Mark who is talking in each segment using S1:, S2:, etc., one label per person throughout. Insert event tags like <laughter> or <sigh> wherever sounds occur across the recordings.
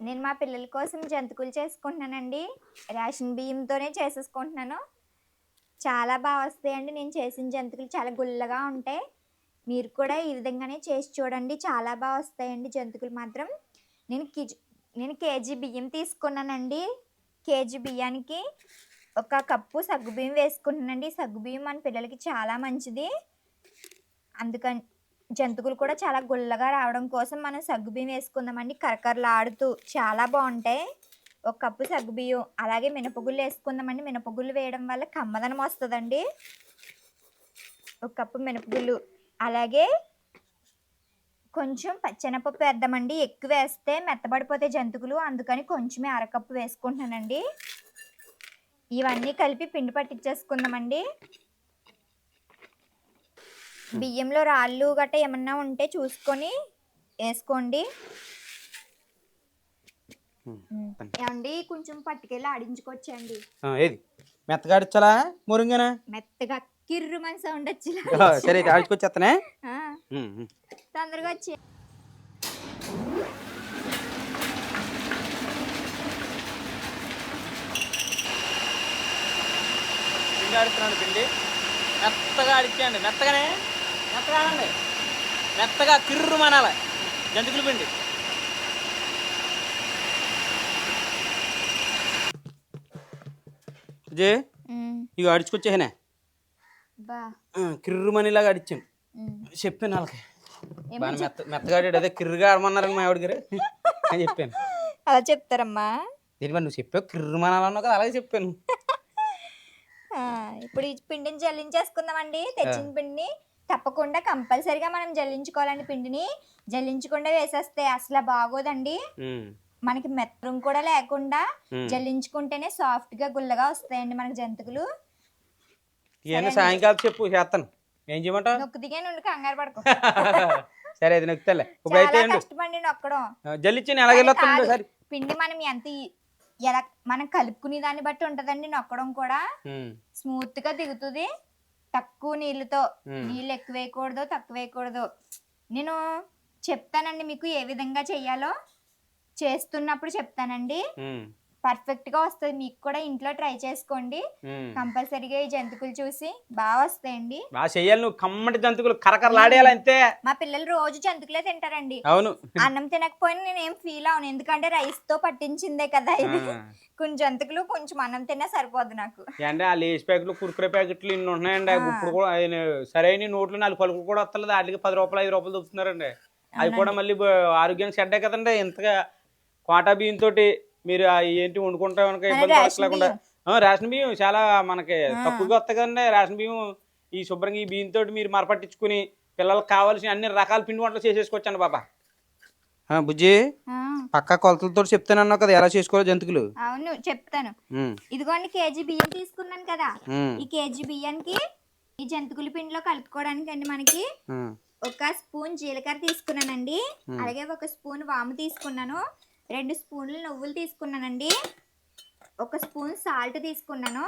S1: నేను మా పిల్లల కోసం జంతికలు చేసుకుంటున్నానండి. రేషన్ బియ్యంతోనే చేసేసుకుంటున్నాను. చాలా బాగా వస్తాయండి. నేను చేసిన జంతికలు చాలా గుల్లగా ఉంటాయి. మీరు కూడా ఈ విధంగానే చేసి చూడండి. చాలా బాగా వస్తాయండి జంతికలు మాత్రం. నేను కిజ్ నేను కేజీ బియ్యం తీసుకున్నానండి. కేజీ బియ్యానికి ఒక కప్పు సగ్గుబియ్యం వేసుకుంటున్నానండి. సగ్గుబియ్యం మన పిల్లలకి చాలా మంచిది. అందుకని జంతువులు కూడా చాలా గుల్లగా రావడం కోసం మనం సగ్గుబియ్యం వేసుకుందామండి. కరకరలాడుతూ చాలా బాగుంటాయి. ఒక కప్పు సగ్గుబియ్యం అలాగే మినపగుళ్ళు వేసుకుందామండి. మినపగుళ్ళు వేయడం వల్ల కమ్మదనం వస్తుందండి. ఒక కప్పు మినపగుళ్ళు అలాగే కొంచెం పచ్చెనపప్పు వేద్దామండి. ఎక్కువ వేస్తే మెత్తబడిపోతే జంతువులు. అందుకని కొంచెమే అరకప్పు వేసుకుంటున్నానండి. ఇవన్నీ కలిపి పిండి పట్టించేసుకుందామండి. బియ్యంలో రాళ్ళు గట్ట ఏమన్నా ఉంటే చూసుకొని వేసుకోండి. ఏమండి కొంచెం పట్టుకెళ్ళి ఆడించుకొచ్చండి.
S2: ఆ, ఏది? మెత్తగా మురుంగనా?
S1: మెత్తగా కిర్రు మన సౌండ్ వచ్చి
S2: సరే ఆడించుకొచ్చేస్తానే
S1: తొందరగా వచ్చి.
S2: పిండి. మెత్తగా ఆడిచ్చేయండి. మెత్తగానే? మెత్తగా కిర్రు మనాల జంతికల పిండి. జే ఇక ఆడించుకొచ్చేహనే
S1: బా.
S2: కిర్రు మనీలాగా ఆడిచ్చాను
S1: ఉమ్.
S2: చెప్పాను వాళ్ళకి. మెత్త మెత్తగా ఆడాడు అదే కిర్రుగా ఆడమన్నారు మా ఆవిడ గారు. అని చెప్పాను.
S1: అలా చెప్తారమ్మా.
S2: దీని నువ్వు చెప్పావు కిర్రు మనాలన్నావు కదా అలాగే చెప్పాను.
S1: ఇప్పుడు ఈ పిండిని జల్లించేసుకుందామండి. తెచ్చిన పిండిని. తప్పకుండా కంపల్సరిగా మనం జల్లించుకోవాలండి పిండిని. జల్లించకుండా వేసేస్తే అసలు బాగోదండి. మనకి మెత్తరం కూడా లేకుండా. జల్లించుకుంటేనే సాఫ్ట్గా గుల్లగా వస్తాయండి మనకి జంతుకులు
S2: సాయంకాలం చెప్పు చేస్తాను. ఏం చేయమంటావు?
S1: నొక్కు దిగే నుండి కంగారు పడుకో. <laughs>
S2: సరే అది నొక్కుతాలే. ఇప్పుడు అయితే
S1: నొక్కడం.
S2: జల్లిచ్చి ఎలాగ వెళ్ళొస్తాను
S1: కాదు.
S2: సరే
S1: పిండి మనం ఎంత ఎలా మనం కలుపుకునే దాన్ని బట్టి ఉంటదండి నొక్కడం కూడా. స్మూత్గా దిగుతుంది. తక్కువ నీళ్ళతో. నీళ్ళు ఎక్కువ వేయకూడదు తక్కువ వేయకూడదు నేను చెప్తానండి మీకు ఏ విధంగా చెయ్యాలో చేస్తున్నప్పుడు చెప్తానండి. పర్ఫెక్ట్గా వస్తుంది. మీకు కూడా ఇంట్లో ట్రై చేసుకోండి. కంపల్సరీగా ఈ జంతుకులు చూసి బాగా వస్తాయండి.
S2: బాగా చెయ్యాలి నువ్వు. కమ్మటి జంతువులు కరకరలాడేయాలి అంతే
S1: మా పిల్లలు రోజు జంతుకులే తింటారండి.
S2: అవును.
S1: అన్నం తినకపోయినా నేను ఏం ఫీల్ అవును. ఎందుకంటే రైస్తో పట్టించిందే కదా ఇది. కొంచెం జంతుకులు కొంచెం అన్నం తిన్నా సరిపోదు నాకు.
S2: అంటే ఆ లేస్ ప్యాకెట్లు కుర్కురే ప్యాకెట్లు ఇన్ని ఉంటున్నాయండి.
S1: ఆ.
S2: ఇప్పుడు కూడా సరైన నోట్లు నాలుగు పలుకులు కూడా వస్తలేదు. వాటికి పది రూపాయలు ఐదు రూపాయలు దొరుకుతున్నారండి. అవి కూడా మళ్ళీ ఆరోగ్యానికి చెడ్డే కదండి. ఇంతగా కోటా బియ్యం తోటి మీరు ఆ ఏంటి వండుకుంటాం కనుక ఇబ్బంది ఆ, రేషన్ బియ్యం చాలా మనకి తక్కువగా వస్తాయి కదండి. రేషన్ బియ్యం ఈ శుభ్రంగా ఈ బియ్యం తోటి మీరు మరపట్టించుకుని పిల్లలకు కావాల్సిన అన్ని రకాల పిండి వంటలు చేసేసుకోవచ్చండి బాబా. ఆ, బుజ్జి పక్క కొలతలతో చెప్తానన్నావు కదా ఎలా చేసుకోవాలో జంతుకులు.
S1: అవును చెప్తాను. ఇదిగోండి కేజీ బియ్యం తీసుకున్నాను కదా. ఈ కేజీ బియ్యానికి ఈ జంతుకుల పిండిలో కలుపుకోవడానికి అండి మనకి ఒక స్పూన్ జీలకర్ర తీసుకున్నానండి. అలాగే ఒక స్పూన్ వాము తీసుకున్నాను. రెండు స్పూన్లు నువ్వులు తీసుకున్నానండి. ఒక స్పూన్ సాల్ట్ తీసుకున్నాను.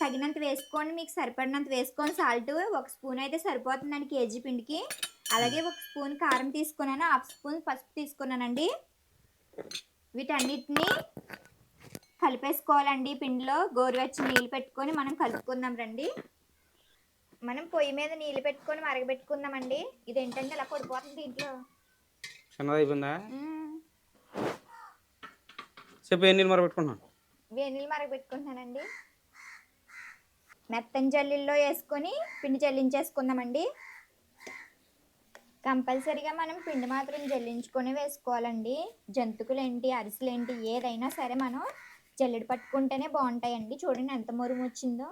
S1: తగినంత వేసుకోండి మీకు సరిపడినంత వేసుకోండి సాల్ట్ ఒక స్పూన్ అయితే సరిపోతుందండి కేజీ పిండికి. అలాగే ఒక స్పూన్ కారం తీసుకున్నాను. హాఫ్ స్పూన్ పసుపు తీసుకున్నానండి. వీటన్నిటిని కలిపేసుకోవాలండి పిండిలో. గోరువెచ్చని నీళ్ళు పెట్టుకొని మనం కలుపుకుందాం రండి. మనం పొయ్యి మీద నీళ్ళు పెట్టుకొని మరగబెట్టుకుందామండి. ఇది ఏంటంటే ఇలా పడిపోతుంది దీంట్లో.
S2: చెప్పు ఎన్ని నీళ్ళు
S1: మరగబెట్టుకుంటున్నానండి మెత్తని జల్లీల్లో వేసుకొని పిండి జల్లించేసుకుందామండి. కంపల్సరీగా మనం పిండి మాత్రం జల్లించుకొని వేసుకోవాలండి. జంతుకులు ఏంటి అరిసెలు ఏంటి ఏదైనా సరే మనం జల్లెడ పట్టుకుంటేనే బాగుంటాయండి. చూడండి ఎంత మురుము వచ్చిందో.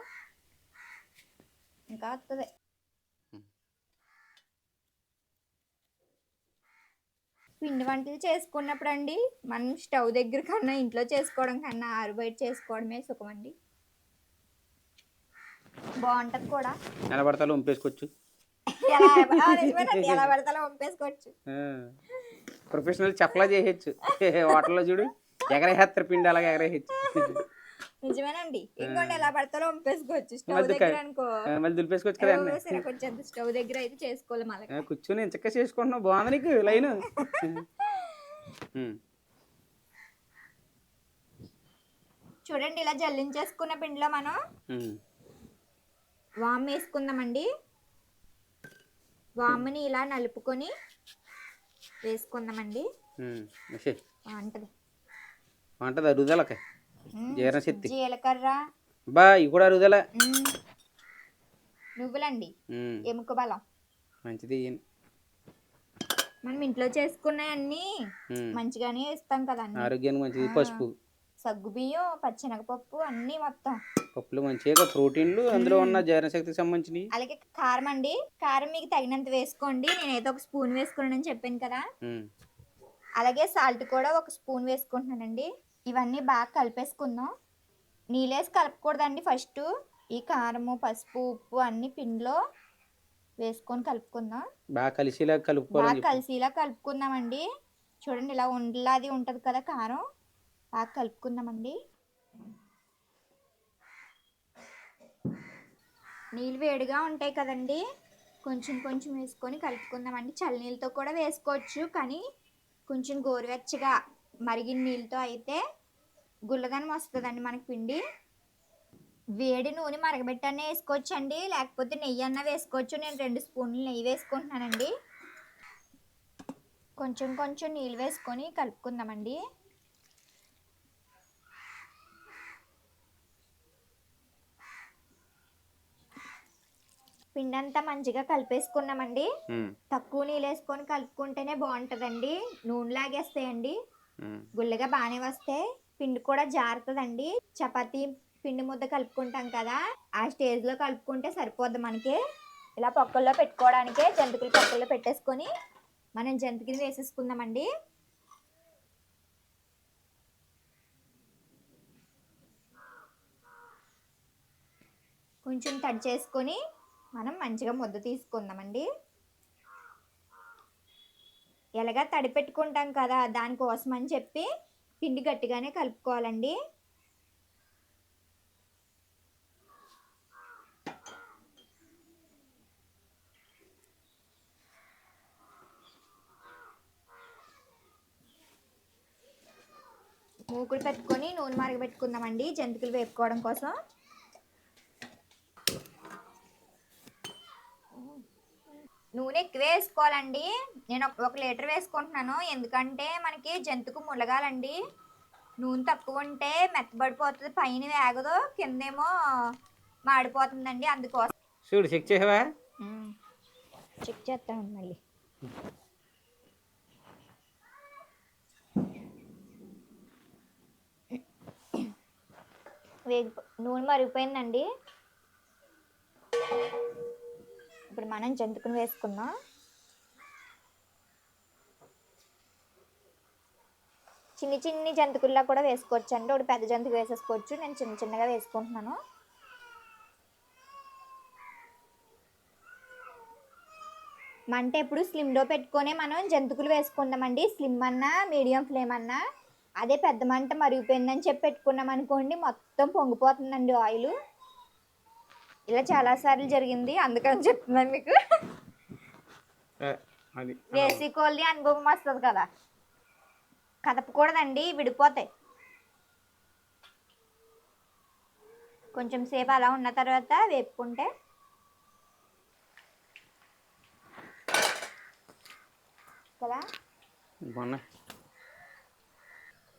S1: ఇంకా వస్తుంది పిండి వంటలు చేసుకున్నప్పుడు అండి మనం స్టవ్ దగ్గర కన్నా ఇంట్లో చేసుకోవడం కన్నా ఆరు బయట చేసుకోవడమే సుఖమండి. బాగుంటది కూడా.
S2: ఎలా పడతాలో ఉంపేసుకోవచ్చు
S1: ఎలా ఆ, నిజమేనండి, ఎలా పడితే అలా పంపేసుకోవచ్చు
S2: ప్రొఫెషనల్ చెప్పలా చేయొచ్చు హోటల్లో చూడు ఎగరేస్తారు పిండి అలాగే ఎగరేయచ్చు
S1: నిజమేనండి. ఇంకోండి ఎలా పడతారో వంపేసుకోవచ్చు స్టవ్ దగ్గర అనుకో
S2: మళ్ళీ దులిపేసుకోవచ్చు కదా
S1: కొంచెం స్టవ్ దగ్గర అయితే చేసుకోవాలి మళ్ళీ.
S2: కూర్చొని చక్క చేసుకుంటున్నావు. బాగుంది నీకు లైన్. <laughs>
S1: చూడండి ఇలా జల్లించేసుకున్న పిండిలో మనం వామ్ వేసుకుందామండి. వామ్ని ఇలా నలుపుకొని వేసుకుందామండి.
S2: వంటది వంటది
S1: అరుదలకే
S2: జీర్ణశక్తి.
S1: జీలకర్ర.
S2: బా ఇవి కూడా అరుగుదల.
S1: నువ్వులండి. ఎముక బలం.
S2: మంచిది.
S1: మనం ఇంట్లో చేసుకున్నవన్నీ
S2: ఉమ్.
S1: మంచిగానే ఇస్తాం కదండి.
S2: ఆరోగ్యానికి మంచిది. పసుపు.
S1: సగ్గు బియ్యం పచ్చెనగపప్పు అన్నీ మొత్తం.
S2: పప్పులు మంచిగా ప్రోటీన్లు అందులో ఉన్న జీర్ణశక్తికి సంబంధించినవి.
S1: అలాగే కారం అండి. కారం మీకు తగినంత వేసుకోండి. నేను ఏదో ఒక స్పూన్ వేసుకున్నానని చెప్పాను కదా. అలాగే సాల్ట్ కూడా ఒక స్పూన్ వేసుకుంటున్నానండి. ఇవన్నీ బాగా కలిపేసుకుందాం. నీళ్ళేసి కలపకూడదండి ఫస్ట్. ఈ కారము పసుపు ఉప్పు అన్ని పిండిలో వేసుకొని కలుపుకుందాం.
S2: బాగా కలిసేలా కలుపుకోవాలని
S1: బాగా కలిసిలా కలుపుకుందామండి. చూడండి ఇలా ఉండలాది ఉంటుంది కదా కారం. బాగా కలుపుకుందామండి. నీళ్ళు వేడిగా ఉంటాయి కదండి. కొంచెం కొంచెం వేసుకొని కలుపుకుందామండి. చల్లనీళ్ళతో కూడా వేసుకోవచ్చు కానీ కొంచెం గోరువెచ్చగా మరిగిన నీళ్ళతో అయితే గుల్లదనం వస్తుందండి మనకి పిండి. వేడి నూనె మరగబెట్టనే వేసుకోవచ్చండి లేకపోతే నెయ్యి అన్న వేసుకోవచ్చు. నేను రెండు స్పూన్లు నెయ్యి వేసుకుంటున్నానండి. కొంచెం కొంచెం నీళ్ళు వేసుకొని కలుపుకుందామండి. పిండి అంతా మంచిగా కలిపేసుకున్నామండి. తక్కువ నీళ్ళు వేసుకొని కలుపుకుంటేనే బాగుంటుందండి. నూనె లాగేస్తాయండి. గుల్లగా బాగానే వస్తే పిండి కూడా జారుతుందండి. చపాతి పిండి ముద్ద కలుపుకుంటాం కదా ఆ స్టేజ్లో కలుపుకుంటే సరిపోద్ది మనకి. ఇలా పక్కల్లో పెట్టుకోవడానికే జంతికలు పక్కల్లో పెట్టేసుకొని మనం జంతికలు వేసేసుకుందామండి. కొంచెం తడి చేసుకొని మనం మంచిగా ముద్ద తీసుకుందామండి. ఎలాగా తడి పెట్టుకుంటాం కదా దానికోసం అని చెప్పి పిండి గట్టిగానే కలుపుకోవాలండి. మూకుడు పెట్టుకొని నూనె మరగబెట్టుకుందామండి. జంతికలు వేపుకోవడం కోసం. నూనె ఎక్కువ వేసుకోవాలండి. నేను ఒక లీటర్ వేసుకుంటున్నాను. ఎందుకంటే మనకి జంతుకు ములగాలండి. నూనె తక్కువ ఉంటే మెత్తబడిపోతుంది పైన వేగదు కిందేమో మాడిపోతుందండి అందుకోసం.
S2: చూడు చెక్ చేసావా?
S1: చెక్ చేస్తాను మళ్ళీ. వేగి నూనె మరిగిపోయిందండి. ఇప్పుడు మనం జంతుకుని వేసుకుందాం. చిన్ని చిన్ని జంతుకుల్లా కూడా వేసుకోవచ్చు అండి ఒకటి పెద్ద జంతుకు వేసేసుకోవచ్చు. నేను చిన్న చిన్నగా వేసుకుంటున్నాను. మంట ఎప్పుడు స్లిమ్లో పెట్టుకునే మనం జంతుకులు వేసుకుందామండి. స్లిమ్ అన్నా మీడియం ఫ్లేమ్ అన్నా అదే పెద్ద మంట మరిగిపోయిందని చెప్పి పెట్టుకున్నాం అనుకోండి మొత్తం పొంగిపోతుందండి ఆయిల్. ఇలా చాలాసార్లు జరిగింది అందుకని చెప్తున్నాను మీకు. వేసి కోళ్ళి అనుభవం వస్తుంది కదా. కదపకూడదండి విడిపోతాయి కొంచెం సేపు అలా ఉన్న తర్వాత వేపుకుంటే. కదా?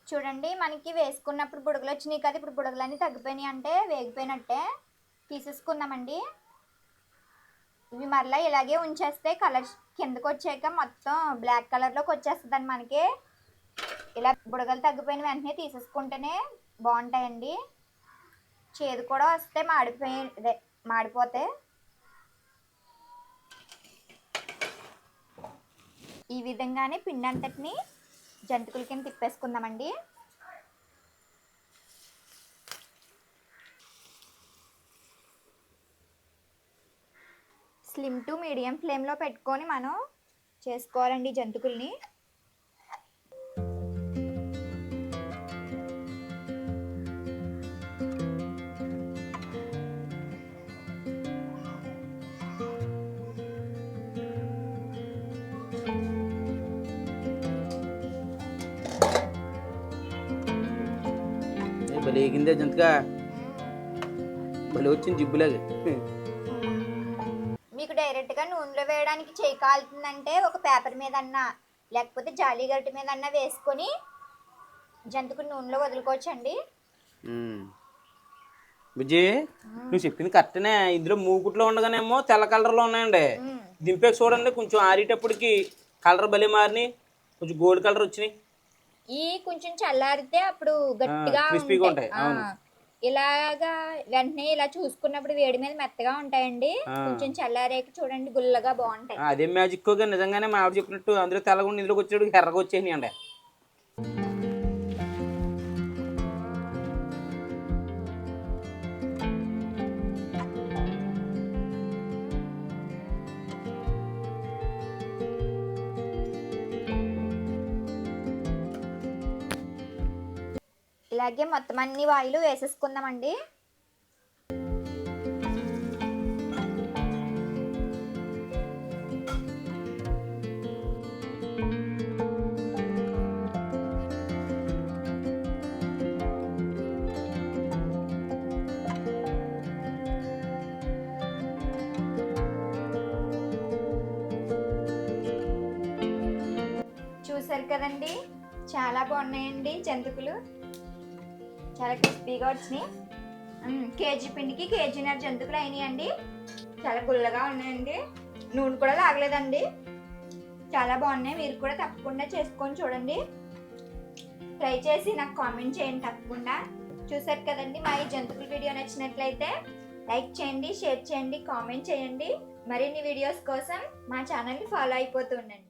S1: చూడండి మనకి వేసుకున్నప్పుడు బుడగలు వచ్చినాయి కదా ఇప్పుడు బుడగలన్నీ తగ్గిపోయినాయి అంటే వేగిపోయినట్టే. తీసేసుకుందామండి. ఇవి మరలా ఇలాగే ఉంచేస్తే కలర్ కిందకు వచ్చాక మొత్తం బ్లాక్ కలర్లోకి వచ్చేస్తుందండి మనకి. ఇలా బుడగలు తగ్గిపోయిన వెంటనే తీసేసుకుంటేనే బాగుంటాయండి. చేదు కూడా వస్తే మాడిపోయి మాడిపోతే. ఈ విధంగానే పిండి అంతటిని జంతికల కింద తిప్పేసుకుందామండి. స్లిమ్ టు మీడియం ఫ్లేమ్లో పెట్టుకొని మనం చేసుకోవాలండి జంతుకుల్ని.
S2: జంతుగా భలే వచ్చింది జిబ్బులాగా.
S1: మీకు డైరెక్ట్గా నూనెలో వేయడానికి చేయి కాలుతుందంటే ఒక పేపర్ మీద అన్నా లేకపోతే జాలీ గరిటె మీద అన్నా వేసుకొని జంతుకుని నూనెలో వదులుకోవచ్చండి.
S2: బుజ్జి నువ్వు చెప్పింది కరెక్టనే. ఇందులో మూకుట్లో ఉండగానేమో తెల్ల కలర్లో ఉన్నాయండి. దింపేకి చూడండి కొంచెం ఆరేటప్పటికి కలర్ భలే మారినాయి. కొంచెం గోల్డ్ కలర్ వచ్చినాయి.
S1: ఈ కొంచెం చల్లారితే అప్పుడు గట్టిగా ఉంటాయి.
S2: ఉంటాయి, అవును.
S1: ఇలాగా వెంటనే ఇలా చూసుకున్నప్పుడు వేడి మీద మెత్తగా ఉంటాయండి. కొంచెం చల్లారేకి చూడండి గుల్లగా బాగుంటాయి.
S2: అదే మ్యాజిక్ నిజంగానే మా ఆవిడ చెప్పినట్టు అందులో తెల్లగుండి ఇందులోకి వచ్చాడు ఎర్రగా వచ్చేసినాయి అండి
S1: ఇలాగే మొత్తం అన్ని వాయిలు వేసేసుకుందామండి. చూసారు కదండి? చాలా బాగున్నాయండి జంతుకులు. చాలా క్రిస్పీగా వచ్చినాయి. కేజీ పిండికి కేజీన్నర జంతుకులు అయినాయండి. చాలా గుల్లగా ఉన్నాయండి. నూనె కూడా లాగలేదండి. చాలా బాగున్నాయి. మీరు కూడా తప్పకుండా చేసుకొని చూడండి. ట్రై చేసి నాకు కామెంట్ చేయండి తప్పకుండా. చూసారు కదండి మా ఈ జంతుకుల వీడియో నచ్చినట్లయితే లైక్ చేయండి షేర్ చేయండి కామెంట్ చేయండి. మరిన్ని వీడియోస్ కోసం మా ఛానల్ని ఫాలో అయిపోతూ ఉండండి.